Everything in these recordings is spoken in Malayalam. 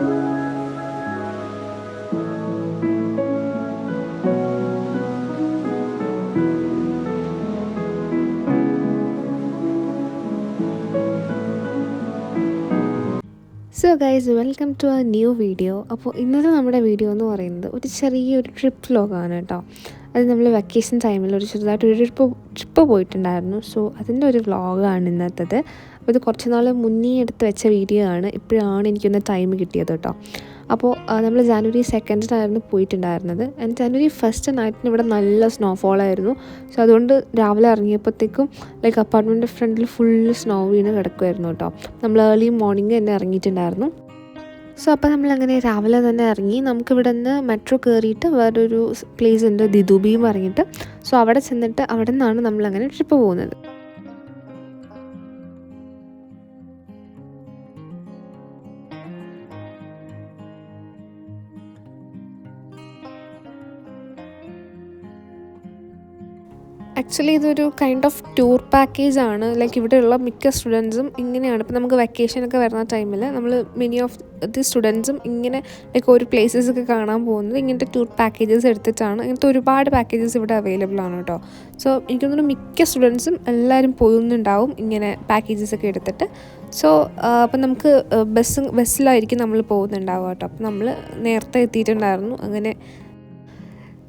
So guys welcome to a new video അപ്പോൾ ഇന്നത്തെ നമ്മുടെ വീഡിയോ എന്ന് പറയുന്നത് ഒരു ചെറിയൊരു ട്രിപ്പ് വ്ലോഗാണ് കേട്ടോ. അത് നമ്മൾ വെക്കേഷൻ ടൈമിൽ ഒരു ചെറുതായിട്ട് ഒരു ട്രിപ്പ് ട്രിപ്പ് പോയിട്ടുണ്ടായിരുന്നു. സോ അതിന്റെ ഒരു വ്ലോഗാണ് ഇന്നത്തേത്. അപ്പോൾ ഇത് കുറച്ച് നാൾ മുന്നേ എടുത്ത് വെച്ച വീഡിയോ ആണ്. ഇപ്പോഴാണ് എനിക്കൊന്ന് ടൈം കിട്ടിയത് കേട്ടോ അപ്പോൾ നമ്മൾ ജാനുവരി സെക്കൻഡിനായിരുന്നു പോയിട്ടുണ്ടായിരുന്നത്. ആൻഡ് ജാനുവരി ഫസ്റ്റ് നൈറ്റിന് ഇവിടെ നല്ല സ്നോഫോൾ ആയിരുന്നു. സോ അതുകൊണ്ട് രാവിലെ ഇറങ്ങിയപ്പോഴത്തേക്കും ലൈക്ക് അപ്പാർട്ട്മെന്റ് ഫ്രണ്ടിൽ ഫുള്ള് സ്നോ വീണ് കിടക്കുമായിരുന്നു കേട്ടോ നമ്മൾ ഏർലി മോർണിംഗ് തന്നെ ഇറങ്ങിയിട്ടുണ്ടായിരുന്നു. സോ അപ്പോൾ നമ്മൾ അങ്ങനെ രാവിലെ തന്നെ ഇറങ്ങി. നമുക്കിവിടെ നിന്ന് മെട്രോ കയറിയിട്ട് വേറൊരു പ്ലേസ് ഉണ്ട്. ദിദുബിയും ഇറങ്ങിയിട്ട് സോ അവിടെ ചെന്നിട്ട് അവിടെ നിന്നാണ് നമ്മളങ്ങനെ ട്രിപ്പ് പോകുന്നത്. ആക്ച്വലി ഇതൊരു കൈൻഡ് ഓഫ് ടൂർ പാക്കേജ് ആണ്. ലൈക്ക് ഇവിടെയുള്ള മിക്ക സ്റ്റുഡൻസും ഇങ്ങനെയാണ്. ഇപ്പോൾ നമുക്ക് വെക്കേഷനൊക്കെ വരുന്ന ടൈമിൽ നമ്മൾ മെനി ഓഫ് ദി സ്റ്റുഡൻസും ഇങ്ങനെ ലൈക്ക് ഒരു പ്ലേസസ് ഒക്കെ കാണാൻ പോകുന്നത് ഇങ്ങനത്തെ ടൂർ പാക്കേജസ് എടുത്തിട്ടാണ്. ഇങ്ങനത്തെ ഒരുപാട് പാക്കേജസ് ഇവിടെ അവൈലബിൾ ആണ് കേട്ടോ സോ എനിക്ക് തോന്നുന്നു മിക്ക സ്റ്റുഡൻസും എല്ലാവരും പോകുന്നുണ്ടാവും ഇങ്ങനെ പാക്കേജസ് ഒക്കെ എടുത്തിട്ട്. സോ അപ്പം നമുക്ക് ബസ് ബസ്സിലായിരിക്കും നമ്മൾ പോകുന്നുണ്ടാവുക കേട്ടോ അപ്പം നമ്മൾ നേരത്തെ എത്തിയിട്ടുണ്ടായിരുന്നു. അങ്ങനെ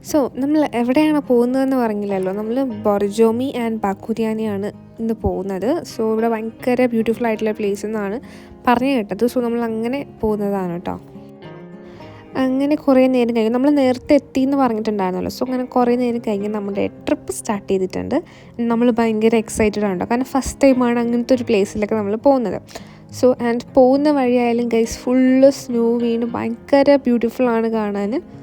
സോ നമ്മൾ എവിടെയാണ് പോകുന്നതെന്ന് പറഞ്ഞില്ലല്ലോ. നമ്മൾ ബൊർജോമി ആൻഡ് ബാക്കുരിയാനിയാണ് ഇന്ന് പോകുന്നത്. സോ ഇവിടെ ഭയങ്കര ബ്യൂട്ടിഫുൾ ആയിട്ടുള്ള പ്ലേസ് എന്നാണ് പറഞ്ഞു കേട്ടത്. സോ നമ്മൾ അങ്ങനെ പോകുന്നതാണ് കേട്ടോ. അങ്ങനെ കുറേ നേരം കഴിഞ്ഞ് നമ്മൾ നേരത്തെ എത്തി എന്ന് പറഞ്ഞിട്ടുണ്ടായിരുന്നല്ലോ. സോ അങ്ങനെ കുറേ നേരം കഴിഞ്ഞ് നമ്മുടെ ട്രിപ്പ് സ്റ്റാർട്ട് ചെയ്തിട്ടുണ്ട്. നമ്മൾ ഭയങ്കര എക്സൈറ്റഡ് ആണ് കേട്ടോ. കാരണം ഫസ്റ്റ് ടൈമാണ് അങ്ങനത്തെ ഒരു പ്ലേസിലൊക്കെ നമ്മൾ പോകുന്നത്. സോ ആൻഡ് പോകുന്ന വഴിയായാലും ഗൈസ് ഫുള്ള് സ്നോ വീണ് ഭയങ്കര ബ്യൂട്ടിഫുൾ ആണ് കാണാൻ.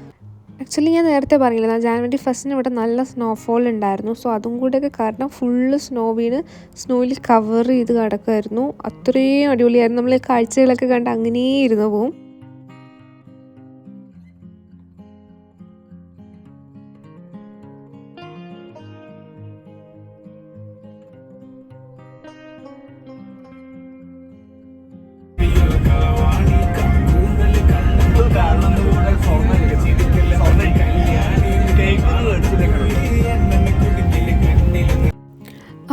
ആക്ച്വലി ഞാൻ നേരത്തെ പറഞ്ഞില്ല ജാനുവരി ഫസ്റ്റിന് ഇവിടെ നല്ല സ്നോഫോൾ ഉണ്ടായിരുന്നു. സോ അതും കൂടെയൊക്കെ കാരണം ഫുള്ള് സ്നോ വീണ് സ്നോയിൽ കവർ ചെയ്ത് കിടക്കുമായിരുന്നു അത്രയും അടിപൊളിയായിരുന്നു. നമ്മൾ കാഴ്ചകളൊക്കെ കണ്ട് അങ്ങനെ ഇരുന്ന് പോവും.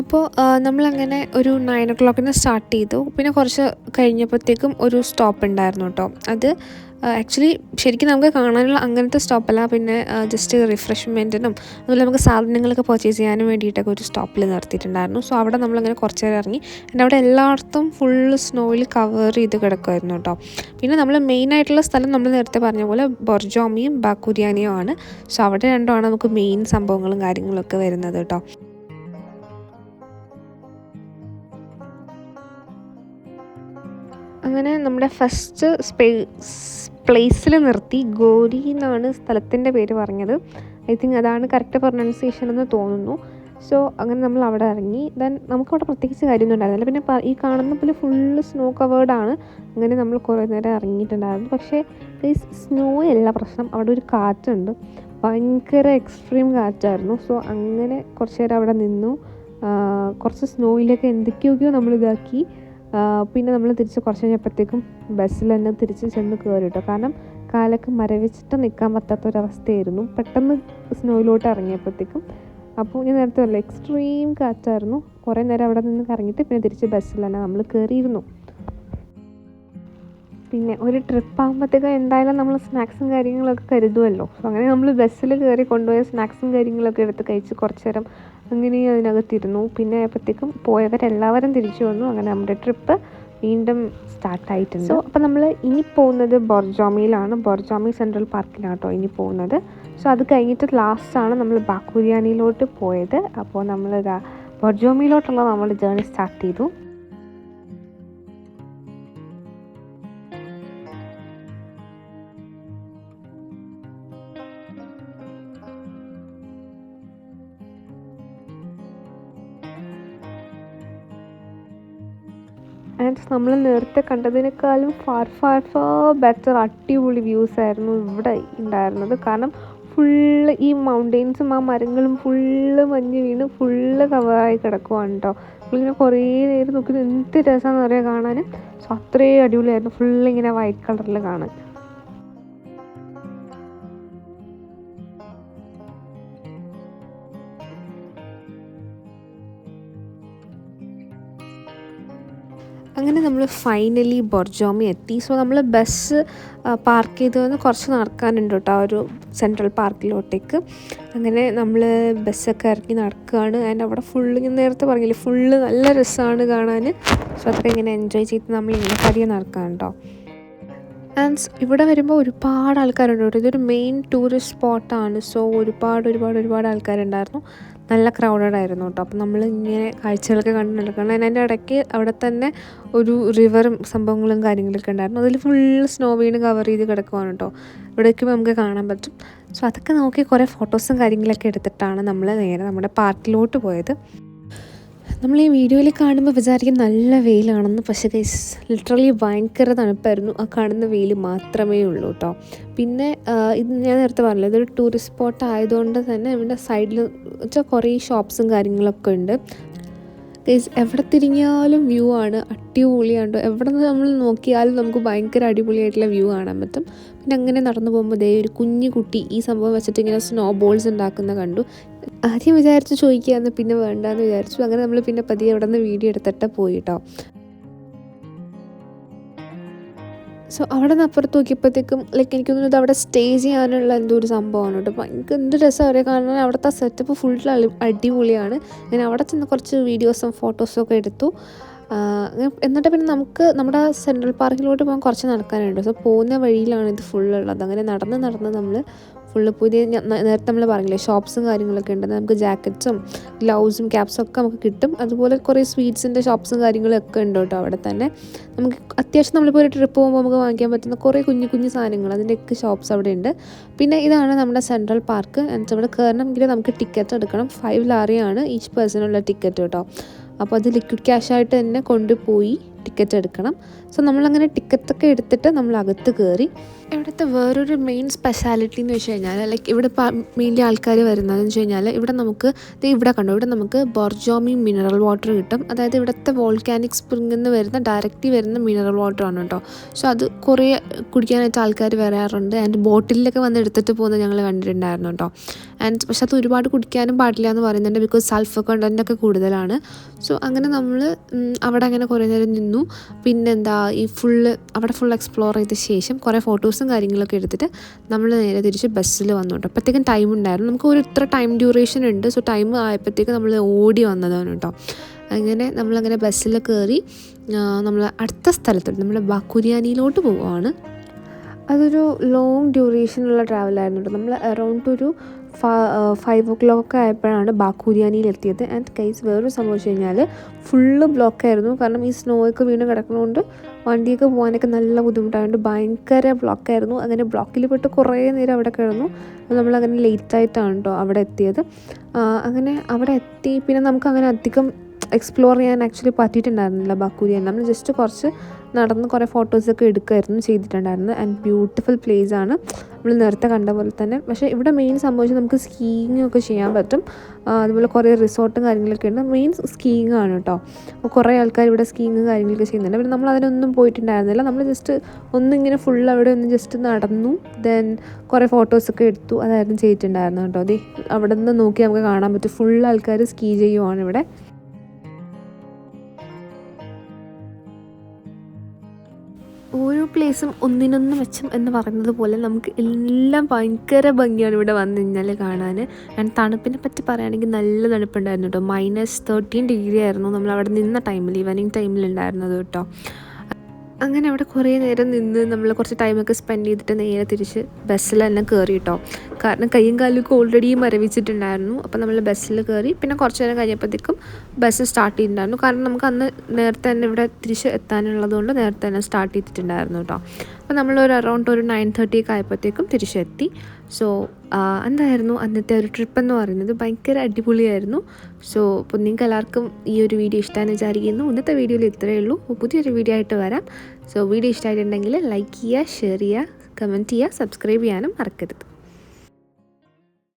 അപ്പോൾ നമ്മളങ്ങനെ ഒരു നയൻ ഒ ക്ലോക്കിന് സ്റ്റാർട്ട് ചെയ്തു. പിന്നെ കുറച്ച് കഴിഞ്ഞപ്പോഴത്തേക്കും ഒരു സ്റ്റോപ്പ് ഉണ്ടായിരുന്നു കേട്ടോ അത് ആക്ച്വലി ശരിക്കും നമുക്ക് കാണാനുള്ള അങ്ങനത്തെ സ്റ്റോപ്പല്ല പിന്നെ ജസ്റ്റ് റിഫ്രഷ്മെന്റിനും അതുപോലെ നമുക്ക് സാധനങ്ങളൊക്കെ പർച്ചേസ് ചെയ്യാനും വേണ്ടിയിട്ടൊക്കെ ഒരു സ്റ്റോപ്പിൽ നിർത്തിയിട്ടുണ്ടായിരുന്നു. സോ അവിടെ നമ്മളങ്ങനെ കുറച്ച് നേരം ഇറങ്ങി. എന്റെ അവിടെ എല്ലായിടത്തും ഫുള്ള് സ്നോയിൽ കവർ ചെയ്ത് കിടക്കുമായിരുന്നു കേട്ടോ പിന്നെ നമ്മൾ മെയിനായിട്ടുള്ള സ്ഥലം നമ്മൾ നേരത്തെ പറഞ്ഞ പോലെ ബൊർജോമിയും ബാക്കുരിയാനിയും ആണ്. സോ അവിടെ രണ്ടുമാണ് നമുക്ക് മെയിൻ സംഭവങ്ങളും കാര്യങ്ങളൊക്കെ വരുന്നത് കേട്ടോ അങ്ങനെ നമ്മുടെ ഫസ്റ്റ് സ്പേസ് പ്ലേസിൽ നിർത്തി ഗോരി എന്നാണ് സ്ഥലത്തിന്റെ പേര് പറഞ്ഞത്. ഐ തിങ്ക് അതാണ് കറക്റ്റ് പ്രൊനൗൺസിയേഷൻ എന്ന് തോന്നുന്നു. സോ അങ്ങനെ നമ്മൾ അവിടെ ഇറങ്ങി. ദെൻ നമുക്കവിടെ പ്രത്യേകിച്ച് കാര്യമൊന്നും ഉണ്ടായിരുന്നില്ല പിന്നെ ഈ കാണുന്ന പോലെ ഫുള്ള് സ്നോ കവേർഡാണ് അങ്ങനെ നമ്മൾ കുറേ നേരം ഇറങ്ങിയിട്ടുണ്ടായിരുന്നു. പക്ഷേ ഈ സ്നോ അല്ല പ്രശ്നം. അവിടെ ഒരു കാറ്റുണ്ട്. ഭയങ്കര എക്സ്ട്രീം കാറ്റായിരുന്നു. സോ അങ്ങനെ കുറച്ച് നേരം അവിടെ നിന്നു. കുറച്ച് സ്നോയിലൊക്കെ എന്തൊക്കെയൊക്കെയോ നമ്മൾ ഇതാക്കി. പിന്നെ നമ്മൾ തിരിച്ച് കുറച്ച് കഴിഞ്ഞപ്പോഴത്തേക്കും ബസ്സിൽ തന്നെ തിരിച്ച് ചെന്ന് കയറി കേട്ടോ. കാരണം കാലൊക്കെ മരവിച്ചിട്ട് നിൽക്കാൻ പറ്റാത്തൊരവസ്ഥയായിരുന്നു. പെട്ടെന്ന് സ്നോയിലോട്ട് ഇറങ്ങിയപ്പോഴത്തേക്കും. അപ്പോൾ ഞാൻ നേരത്തെ അല്ല എക്സ്ട്രീം കാറ്റായിരുന്നു കുറേ നേരം അവിടെ നിന്ന് കറങ്ങിയിട്ട് പിന്നെ തിരിച്ച് ബസ്സിൽ തന്നെ നമ്മൾ കയറിയിരുന്നു. പിന്നെ ഒരു ട്രിപ്പ് ആകുമ്പോഴത്തേക്കും എന്തായാലും നമ്മൾ സ്നാക്സും കാര്യങ്ങളൊക്കെ കരുതുമല്ലോ അങ്ങനെ നമ്മൾ ബസ്സിൽ കയറി കൊണ്ടുപോയ സ്നാക്സും കാര്യങ്ങളൊക്കെ എടുത്ത് കഴിച്ച് കുറച്ച് നേരം അങ്ങനെ അതിനകത്തിരുന്നു. പിന്നെ ആയപ്പോഴത്തേക്കും പോയവരെല്ലാവരും തിരിച്ചു വന്നു. അങ്ങനെ നമ്മുടെ ട്രിപ്പ് വീണ്ടും സ്റ്റാർട്ടായിട്ടുണ്ട് സോ അപ്പോൾ നമ്മൾ ഇനി പോകുന്നത് ബൊർജോമിയിലാണ്. ബൊർജോമി സെൻട്രൽ പാർക്കിലാണ് കേട്ടോ ഇനി പോകുന്നത്. സോ അത് കഴിഞ്ഞിട്ട് ലാസ്റ്റാണ് നമ്മൾ ബാക്കുരിയാനിയിലോട്ട് പോയത്. അപ്പോൾ നമ്മൾ ബൊർജോമിയിലോട്ടുള്ള നമ്മുടെ ജേർണി സ്റ്റാർട്ട് ചെയ്തു. ആൻഡ് നമ്മൾ നേരത്തെ കണ്ടതിനേക്കാളും ഫാർ ഫാർ ഫാർ ബെറ്റർ അടിപൊളി വ്യൂസ് ആയിരുന്നു ഇവിടെ ഉണ്ടായിരുന്നത്. കാരണം ഫുള്ള് ഈ മൗണ്ടെയിൻസും ആ മരങ്ങളും ഫുള്ള് മഞ്ഞ് വീണ് ഫുള്ള് കവറായി കിടക്കുവാണ് കേട്ടോ നമ്മളിങ്ങനെ കുറേ നേരം നോക്കി എന്ത് രസമാണെന്ന് പറയാം കാണാൻ സോ അത്രയും അടിപൊളിയായിരുന്നു. ഫുള്ള് ഇങ്ങനെ വൈറ്റ് കളറിൽ കാണാൻ. അങ്ങനെ നമ്മൾ ഫൈനലി ബൊർജോമി എത്തി. സോ നമ്മൾ ബസ് പാർക്ക് ചെയ്ത് വന്ന് കുറച്ച് നടക്കാനുണ്ട് കേട്ടോ ആ ഒരു സെൻട്രൽ പാർക്കിലോട്ടേക്ക് അങ്ങനെ നമ്മൾ ബസ്സൊക്കെ ഇറക്കി നടക്കുകയാണ് ആൻഡ് അവിടെ ഫുള്ള് ഞാൻ നേരത്തെ പറഞ്ഞില്ലേ ഫുള്ള് നല്ല രസമാണ് കാണാൻ സോ അതൊക്കെ ഇങ്ങനെ എൻജോയ് ചെയ്ത് നമ്മൾ ഇങ്ങനെ പതിയെ നടക്കാൻ കേട്ടോ. ആൻഡ് ഇവിടെ വരുമ്പോൾ ഒരുപാട് ആൾക്കാരുണ്ട് കേട്ടോ. ഇതൊരു മെയിൻ ടൂറിസ്റ്റ് സ്പോട്ടാണ് സോ ഒരുപാട് ഒരുപാട് ഒരുപാട് ആൾക്കാരുണ്ടായിരുന്നു. നല്ല ക്രൗഡഡ് ആയിരുന്നു കേട്ടോ അപ്പം നമ്മൾ ഇങ്ങനെ കാഴ്ചകളൊക്കെ കണ്ട് നടക്കണം. അതിന്റെ ഇടയ്ക്ക് അവിടെ തന്നെ ഒരു റിവറും സംഭവങ്ങളും കാര്യങ്ങളൊക്കെ ഉണ്ടായിരുന്നു. അതിൽ ഫുള്ള് സ്നോ വീണ് കവർ ചെയ്ത് കിടക്കുവാണ് കേട്ടോ ഇവിടേക്ക് നമുക്ക് കാണാൻ പറ്റും. സോ അതൊക്കെ നോക്കി കുറേ ഫോട്ടോസും കാര്യങ്ങളൊക്കെ എടുത്തിട്ടാണ് നമ്മൾ നേരെ നമ്മുടെ പാർക്കിലോട്ട് പോയത്. നമ്മൾ ഈ വീഡിയോയിൽ കാണുമ്പോൾ വിചാരിക്കും നല്ല വെയിലാണെന്ന്. പക്ഷേ ഗൈസ് ലിറ്ററലി ഭയങ്കര തണുപ്പായിരുന്നു. ആ കാണുന്ന വെയിൽ മാത്രമേ ഉള്ളൂ കേട്ടോ പിന്നെ ഇത് ഞാൻ നേരത്തെ പറഞ്ഞില്ല ഇതൊരു ടൂറിസ്റ്റ് സ്പോട്ട് ആയതുകൊണ്ട് തന്നെ ഇവിടെ സൈഡിൽ വെച്ചാൽ കുറേ ഷോപ്സും കാര്യങ്ങളൊക്കെ ഉണ്ട്. എവിടെ തിരിഞ്ഞാലും വ്യൂ ആണ്. അടിപൊളിയാണ് എവിടെ നിന്ന് നമ്മൾ നോക്കിയാലും നമുക്ക് ഭയങ്കര അടിപൊളിയായിട്ടുള്ള വ്യൂ കാണാൻ പറ്റും. പിന്നെ അങ്ങനെ നടന്നു പോകുമ്പോൾ ദേ ഒരു കുഞ്ഞു കുട്ടി ഈ സംഭവം വെച്ചിട്ട് ഇങ്ങനെ സ്നോ ബോൾസ് ഉണ്ടാക്കുന്ന കണ്ടു. ആദ്യം വിചാരിച്ച് ചോദിക്കുകയെന്ന് പിന്നെ വേണ്ടാന്ന് വിചാരിച്ചു. അങ്ങനെ നമ്മൾ പിന്നെ പതിയെ അവിടെ നിന്ന് വീഡിയോ എടുത്തിട്ട് പോയി സോ അവിടെ നിന്ന് അപ്പുറത്ത് നോക്കിയപ്പോഴത്തേക്കും ലൈക്ക് എനിക്ക് തോന്നുന്നു ഇത് അവിടെ സ്റ്റേ ചെയ്യാനുള്ള എന്തോ ഒരു സംഭവമാണ് കേട്ടോ. ഭയങ്കര എന്ത് രസം അവരെ കാണാൻ അവിടുത്തെ സെറ്റപ്പ് ഫുൾ അടിപൊളിയാണ്. ഞാൻ അവിടെ ചെന്ന് കുറച്ച് വീഡിയോസും ഫോട്ടോസും ഒക്കെ എടുത്തു. എന്നിട്ട് പിന്നെ നമുക്ക് നമ്മുടെ സെൻട്രൽ പാർക്കിലോട്ട് പോകാൻ കുറച്ച് നടക്കാനുണ്ട്. സോ പോകുന്ന വഴിയിലാണ് ഇത് ഫുള്ളുള്ളത് അങ്ങനെ നടന്ന് നടന്ന് നമ്മൾ ഫുള്ള് പുതിയ നേരത്തെ നമ്മൾ പറഞ്ഞില്ലേ ഷോപ്സും കാര്യങ്ങളൊക്കെ ഉണ്ട് നമുക്ക് ജാക്കറ്റ്സും ഗ്ലൗസും ക്യാപ്സും ഒക്കെ നമുക്ക് കിട്ടും. അതുപോലെ കുറേ സ്വീറ്റ്സിന്റെ ഷോപ്സും കാര്യങ്ങളൊക്കെ ഉണ്ട് കേട്ടോ അവിടെ തന്നെ. നമുക്ക് അത്യാവശ്യം നമ്മളിപ്പോൾ ഒരു ട്രിപ്പ് പോകുമ്പോൾ നമുക്ക് വാങ്ങിക്കാൻ പറ്റുന്ന കുറേ കുഞ്ഞു കുഞ്ഞു സാധനങ്ങൾ അതിന്റെയൊക്കെ ഷോപ്സ് അവിടെ ഉണ്ട്. പിന്നെ ഇതാണ് നമ്മുടെ സെൻട്രൽ പാർക്ക് എന്നിട്ട് അവിടെ കയറണമെങ്കിൽ നമുക്ക് ടിക്കറ്റ് എടുക്കണം. ഫൈവ് ലാറിയാണ് ഈച്ച് പേഴ്സണുള്ള ടിക്കറ്റ് കേട്ടോ. അപ്പോൾ അത് ലിക്വിഡ് ക്യാഷായിട്ട് തന്നെ കൊണ്ടുപോയി. ടിക്കറ്റ് എടുക്കണം. സോ നമ്മളങ്ങനെ ടിക്കറ്റൊക്കെ എടുത്തിട്ട് നമ്മൾ അകത്ത് കയറി ഇവിടുത്തെ വേറൊരു മെയിൻ സ്പെഷ്യാലിറ്റി എന്ന് വെച്ച് കഴിഞ്ഞാൽ ലൈക്ക് ഇവിടെ മെയിൻലി ആൾക്കാർ വരുന്നതെന്ന് വെച്ച് കഴിഞ്ഞാൽ ഇവിടെ നമുക്ക് ഇത് ഇവിടെ കണ്ടു ഇവിടെ നമുക്ക് ബോർജോമി മിനറൽ വാട്ടർ കിട്ടും. അതായത് ഇവിടുത്തെ വോൾക്കാനിക് സ്പ്രിംഗിൽ നിന്ന് വരുന്ന ഡയറക്റ്റ് വരുന്ന മിനറൽ വാട്ടർ ആണ് കേട്ടോ. സോ അത് കുറേ കുടിക്കാനായിട്ട് ആൾക്കാർ വരാറുണ്ട്. ആൻഡ് ബോട്ടിലൊക്കെ വന്ന് എടുത്തിട്ട് പോകുന്നത് ഞങ്ങൾ കണ്ടിട്ടുണ്ടായിരുന്നു കേട്ടോ. ആൻഡ് പക്ഷെ അത് ഒരുപാട് കുടിക്കാനും പാടില്ല എന്ന് പറയുന്നുണ്ട് ബിക്കോസ് സൾഫർ ഒക്കെ കൂടുതലാണ്. സോ അങ്ങനെ നമ്മൾ അവിടെ അങ്ങനെ കുറേ നേരം നിന്നു. പിന്നെന്താ ഈ ഫുള്ള് അവിടെ ഫുൾ എക്സ്പ്ലോർ ചെയ്ത ശേഷം കുറേ ഫോട്ടോസും കാര്യങ്ങളൊക്കെ എടുത്തിട്ട് നമ്മൾ നേരെ തിരിച്ച് ബസ്സിൽ വന്നു കേട്ടോ അപ്പോഴത്തേക്കും ടൈം ഉണ്ടായിരുന്നു. നമുക്ക് ഒരു ഇത്ര ടൈം ഡ്യൂറേഷൻ ഉണ്ട്. സോ ടൈം ആയപ്പോഴത്തേക്ക് നമ്മൾ ഓടി വന്നതാണ് കേട്ടോ അങ്ങനെ നമ്മളങ്ങനെ ബസ്സിൽ കയറി നമ്മൾ അടുത്ത സ്ഥലത്തോട്ട് നമ്മൾ ബാക്കുരിയാനിയിലോട്ട് പോവുകയാണ്. അതൊരു ലോങ് ഡ്യൂറേഷനുള്ള ട്രാവലായിരുന്നു കേട്ടോ നമ്മൾ അറൗണ്ട് ഒരു ഫൈവ് ഓ ക്ലോക്ക് ആയപ്പോഴാണ് ബാക്കൂരിയാനിയിൽ എത്തിയത് ആൻഡ് കൈസ് വേറൊരു സംഭവം വെച്ച് കഴിഞ്ഞാൽ ഫുള്ള് ബ്ലോക്കായിരുന്നു കാരണം ഈ സ്നോ ഒക്കെ വീണ് കിടക്കുന്നതുകൊണ്ട് വണ്ടിയൊക്കെ പോകാനൊക്കെ നല്ല ബുദ്ധിമുട്ടായതുകൊണ്ട് ഭയങ്കര ബ്ലോക്കായിരുന്നു അങ്ങനെ ബ്ലോക്കിൽ പെട്ട് കുറേ നേരം അവിടെ കിടന്നു. നമ്മളങ്ങനെ ലേറ്റായിട്ടാണ് കേട്ടോ അവിടെ എത്തിയത്. അങ്ങനെ അവിടെ എത്തി. പിന്നെ നമുക്ക് അങ്ങനെ അധികം എക്സ്പ്ലോർ ചെയ്യാൻ ആക്ച്വലി പറ്റിയിട്ടുണ്ടായിരുന്നില്ല ബാക്കൂരിയാൻ. നമ്മൾ ജസ്റ്റ് കുറച്ച് നടന്ന് കുറേ ഫോട്ടോസൊക്കെ എടുക്കുമായിരുന്നു ചെയ്തിട്ടുണ്ടായിരുന്നു ആൻഡ് ബ്യൂട്ടിഫുൾ പ്ലേസ് ആണ്. നമ്മൾ നേരത്തെ കണ്ട പോലെ തന്നെ. പക്ഷേ ഇവിടെ മെയിൻ സംഭവിച്ചത് നമുക്ക് സ്കീയിങ് ഒക്കെ ചെയ്യാൻ പറ്റും. അതുപോലെ കുറേ റിസോർട്ടും കാര്യങ്ങളൊക്കെ ഉണ്ട്. മെയിൻ സ്കീയിങ് ആണ് കേട്ടോ അപ്പോൾ കുറേ ആൾക്കാർ ഇവിടെ സ്കീയിങ് കാര്യങ്ങളൊക്കെ ചെയ്യുന്നുണ്ട്. പിന്നെ നമ്മൾ അതിനൊന്നും പോയിട്ടുണ്ടായിരുന്നില്ല. നമ്മൾ ജസ്റ്റ് ഒന്നിങ്ങനെ ഫുൾ അവിടെ ഒന്ന് ജസ്റ്റ് നടന്നു. ദെൻ കുറേ ഫോട്ടോസൊക്കെ എടുത്തു. അതായിരുന്നു ചെയ്തിട്ടുണ്ടായിരുന്നു കേട്ടോ അതെ അവിടെ നിന്ന് നോക്കി നമുക്ക് കാണാൻ പറ്റും. ഫുൾ ആൾക്കാർ സ്കീ ചെയ്യുവാണ് ഇവിടെ. ഓരോ പ്ലേസും ഒന്നിനൊന്ന് മെച്ചം എന്ന് പറയുന്നത് പോലെ നമുക്ക് എല്ലാം ഭയങ്കര ഭംഗിയാണ് ഇവിടെ വന്നു കഴിഞ്ഞാൽ കാണാൻ ആൻഡ് തണുപ്പിനെ പറ്റി പറയുകയാണെങ്കിൽ നല്ല തണുപ്പുണ്ടായിരുന്നു കേട്ടോ മൈനസ് തേർട്ടീൻ ഡിഗ്രി ആയിരുന്നു നമ്മൾ അവിടെ നിന്ന ടൈമിൽ ഈവനിങ് ടൈമിൽ ഉണ്ടായിരുന്നത് കേട്ടോ അങ്ങനെ അവിടെ കുറേ നേരം നിന്ന് നമ്മൾ കുറച്ച് ടൈമൊക്കെ സ്പെൻഡ് ചെയ്തിട്ട് നേരെ തിരിച്ച് ബസ്സിൽ തന്നെ കയറി കേട്ടോ കാരണം കയ്യും കാലൊക്കെ ഓൾറെഡി മരവിച്ചിട്ടുണ്ടായിരുന്നു. അപ്പോൾ നമ്മൾ ബസ്സിൽ കയറി പിന്നെ കുറച്ച് നേരം കഴിഞ്ഞപ്പോഴത്തേക്കും ബസ് സ്റ്റാർട്ട് ചെയ്തിട്ടുണ്ടായിരുന്നു. കാരണം നമുക്ക് അന്ന് നേരത്തെ തന്നെ ഇവിടെ തിരിച്ച് എത്താനുള്ളതുകൊണ്ട് നേരത്തെ തന്നെ സ്റ്റാർട്ട് ചെയ്തിട്ടുണ്ടായിരുന്നു കേട്ടോ അപ്പോൾ നമ്മൾ ഒരു അറൗണ്ട് ഒരു നയൻ തേർട്ടി ഒക്കെ ആയപ്പോഴത്തേക്കും തിരിച്ചെത്തി. സോ എന്തായിരുന്നു അന്നത്തെ ഒരു ട്രിപ്പ് എന്ന് പറയുന്നത്? ഭയങ്കര അടിപൊളിയായിരുന്നു. സോ അപ്പോൾ നിങ്ങൾക്ക് എല്ലാവർക്കും ഈ ഒരു വീഡിയോ ഇഷ്ടമാണെന്ന് വിചാരിക്കുന്നു. ഇന്നത്തെ വീഡിയോയിൽ ഇത്രയേ ഉള്ളൂ. പുതിയൊരു വീഡിയോ ആയിട്ട് വരാം. സോ വീഡിയോ ഇഷ്ടമായിട്ടുണ്ടെങ്കിൽ ലൈക്ക് ചെയ്യുക ഷെയർ ചെയ്യുക കമന്റ് ചെയ്യുക സബ്സ്ക്രൈബ് ചെയ്യാനും മറക്കരുത്.